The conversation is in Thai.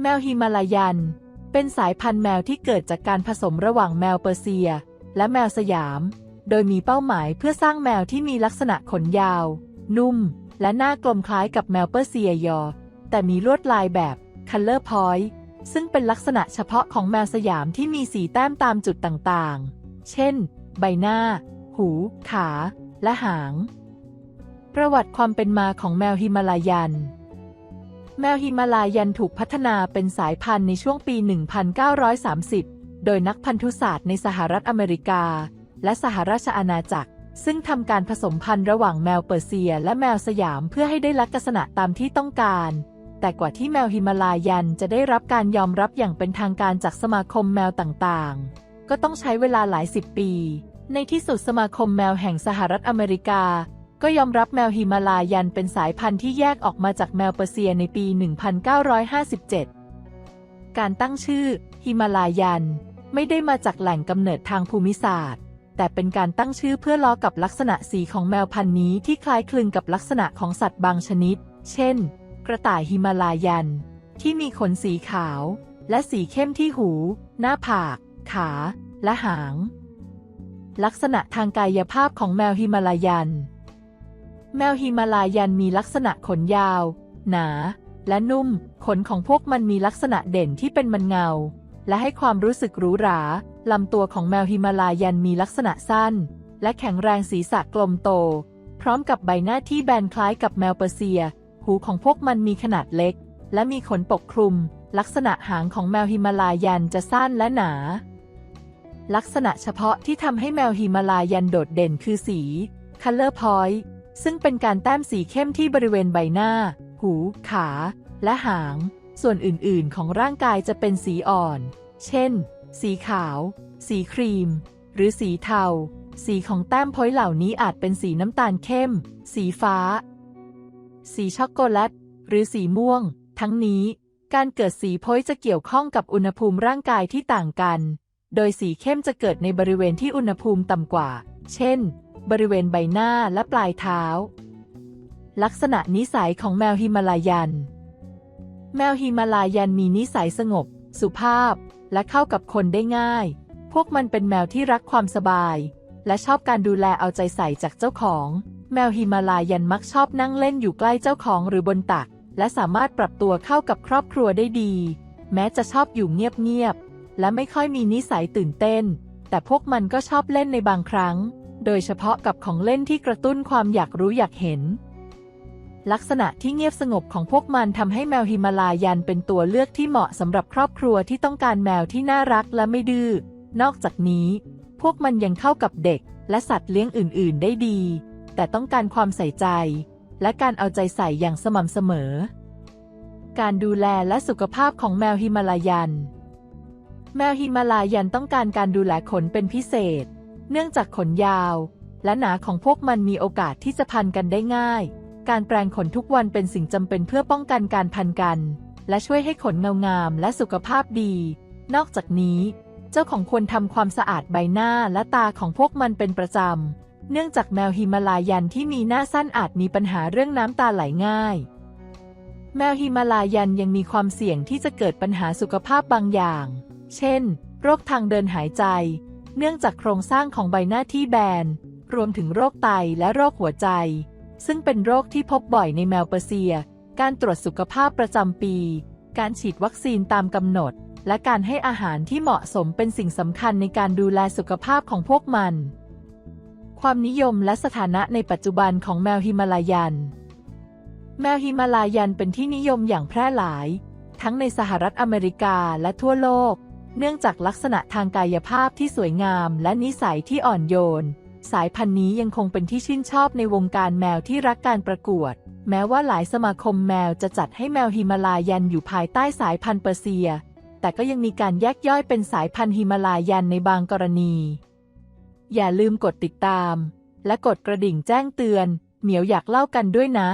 แมวฮิมาลายัน เป็นสายพันธุ์แมวที่เกิดจากการผสมระหว่างแมวเปอร์เซีย และแมวสยาม โดยมีเป้าหมายเพื่อสร้างแมวที่มีลักษณะขนยาว นุ่ม และหน้ากลมคล้ายกับแมวเปอร์เซียยอ แต่มีลวดลายแบบ Color Point ซึ่งเป็นลักษณะเฉพาะของแมวสยามที่มีสีแต้มตามจุดต่างๆ เช่น ใบหน้า หู ขา และหาง ประวัติความเป็นมาของแมวฮิมาลายัน แมวฮิมาลายันถูกพัฒนาเป็นสายพันธุ์ในช่วงปี 1930 โดยนักพันธุศาสตร์ในสหรัฐอเมริกา และสหราชอาณาจักร ซึ่งทำการผสมพันธุ์ระหว่างแมวเปอร์เซีย และแมวสยามเพื่อให้ได้ลักษณะตามที่ต้องการ แต่กว่าที่แมวฮิมาลายันจะได้รับการยอมรับอย่างเป็นทางการจากสมาคมแมวต่างๆ ก็ต้องใช้เวลาหลายสิบปี ในที่สุดสมาคมแมวแห่งสหรัฐอเมริกา ก็ยอมรับแมวฮิมาลายันเป็นสายพันธุ์ที่แยกออกมาจากแมวเปอร์เซียในปี 1957 การตั้งชื่อฮิมาลายันไม่ได้มาจากแหล่งกำเนิดทางภูมิศาสตร์ แต่เป็นการตั้งชื่อเพื่อล้อกับลักษณะสีของแมวพันธุ์นี้ที่คล้ายคลึงกับลักษณะของสัตว์บางชนิด เช่น กระต่ายฮิมาลายัน ที่มีขนสีขาว และสีเข้มที่หู หน้าผาก ขา และหาง ลักษณะทางกายภาพของแมวฮิมาลายัน แมวฮิมาลายันมีลักษณะขนยาว หนา และนุ่ม ขนของพวกมันมีลักษณะเด่นที่เป็นมันเงา และให้ความรู้สึกหรูหราลำตัวของแมวฮิมาลายันมีลักษณะสั้น และแข็งแรงศีรษะกลมโต พร้อมกับใบหน้าที่แบนคล้ายกับแมวเปอร์เซีย หูของพวกมันมีขนาดเล็ก และมีขนปกคลุม ลักษณะหางของแมวฮิมาลายันจะสั้นและหนา ลักษณะเฉพาะที่ทำให้แมวฮิมาลายันโดดเด่นคือสี Color Point ซึ่งเป็นการแต้มสีเข้มที่บริเวณใบหน้า หู ขา และหาง ส่วนอื่นๆ ของร่างกายจะเป็นสีอ่อน เช่น สีขาว สีครีม หรือสีเทา สีของแต้มพ้อยเหล่านี้อาจเป็นสีน้ำตาลเข้ม สีฟ้า สีช็อกโกแลต หรือสีม่วง ทั้งนี้ การเกิดสีพ้อยจะเกี่ยวข้องกับอุณหภูมิร่างกายที่ต่างกัน โดยสีเข้มจะเกิดในบริเวณที่อุณหภูมิต่ำกว่า เช่น บริเวณใบหน้าและปลายเท้า ลักษณะนิสัยของแมวฮิมาลายัน แมวฮิมาลายันมีนิสัยสงบ สุภาพ และเข้ากับคนได้ง่าย พวกมันเป็นแมวที่รักความสบาย และชอบการดูแลเอาใจใส่จากเจ้าของ แมวฮิมาลายันมักชอบนั่งเล่นอยู่ใกล้เจ้าของหรือบนตัก และสามารถปรับตัวเข้ากับครอบครัวได้ดี แม้จะชอบอยู่เงียบๆและไม่ค่อยมีนิสัยตื่นเต้น แต่พวกมันก็ชอบเล่นในบางครั้ง โดยเฉพาะกับของเล่นที่กระตุ้นความอยากรู้อยากเห็น ลักษณะที่เงียบสงบของพวกมันทำให้แมวฮิมาลายันเป็นตัวเลือกที่เหมาะสำหรับครอบครัวที่ต้องการแมวที่น่ารักและไม่ดื้อ นอกจากนี้ พวกมันยังเข้ากับเด็ก และสัตว์เลี้ยงอื่น ๆ ได้ดี แต่ต้องการความใส่ใจ และการเอาใจใส่อย่างสม่ำเสมอ การดูแลและสุขภาพของแมวฮิมาลายัน แมวฮิมาลายันต้องการการดูแลขนเป็นพิเศษ เนื่องจากขนยาว และหนาของพวกมันมีโอกาสที่จะพันกันได้ง่าย การแปรงขนทุกวันเป็นสิ่งจำเป็นเพื่อป้องกันการพันกัน และช่วยให้ขนเงางามและสุขภาพดี นอกจากนี้ เจ้าของควรทำความสะอาดใบหน้าและตาของพวกมันเป็นประจำ เนื่องจากแมวฮิมาลายันที่มีหน้าสั้นอาจมีปัญหาเรื่องน้ำตาไหลง่าย แมวฮิมาลายันยังมีความเสี่ยงที่จะเกิดปัญหาสุขภาพบางอย่าง เช่น โรคทางเดินหายใจ เนื่องจากโครงสร้างของใบหน้าที่แบน รวมถึงโรคไตและโรคหัวใจ ซึ่งเป็นโรคที่พบบ่อยในแมวเปอร์เซีย การตรวจสุขภาพประจำปี การฉีดวัคซีนตามกำหนด และการให้อาหารที่เหมาะสมเป็นสิ่งสำคัญในการดูแลสุขภาพของพวกมัน ความนิยมและสถานะในปัจจุบันของแมวฮิมาลายัน แมวฮิมาลายันเป็นที่นิยมอย่างแพร่หลาย ทั้งในสหรัฐอเมริกาและทั่วโลก เนื่องจากลักษณะทางกายภาพที่สวยงามและนิสัยที่อ่อนโยน สายพันธุ์นี้ยังคงเป็นที่ชื่นชอบในวงการแมวที่รักการประกวด แม้ว่าหลายสมาคมแมวจะจัดให้แมวฮิมาลายันอยู่ภายใต้สายพันธุ์เปอร์เซีย แต่ก็ยังมีการแยกย่อยเป็นสายพันธุ์ฮิมาลายันในบางกรณี อย่าลืมกดติดตาม และกดกระดิ่งแจ้งเตือน เหมียวอยากเล่ากันด้วยนะ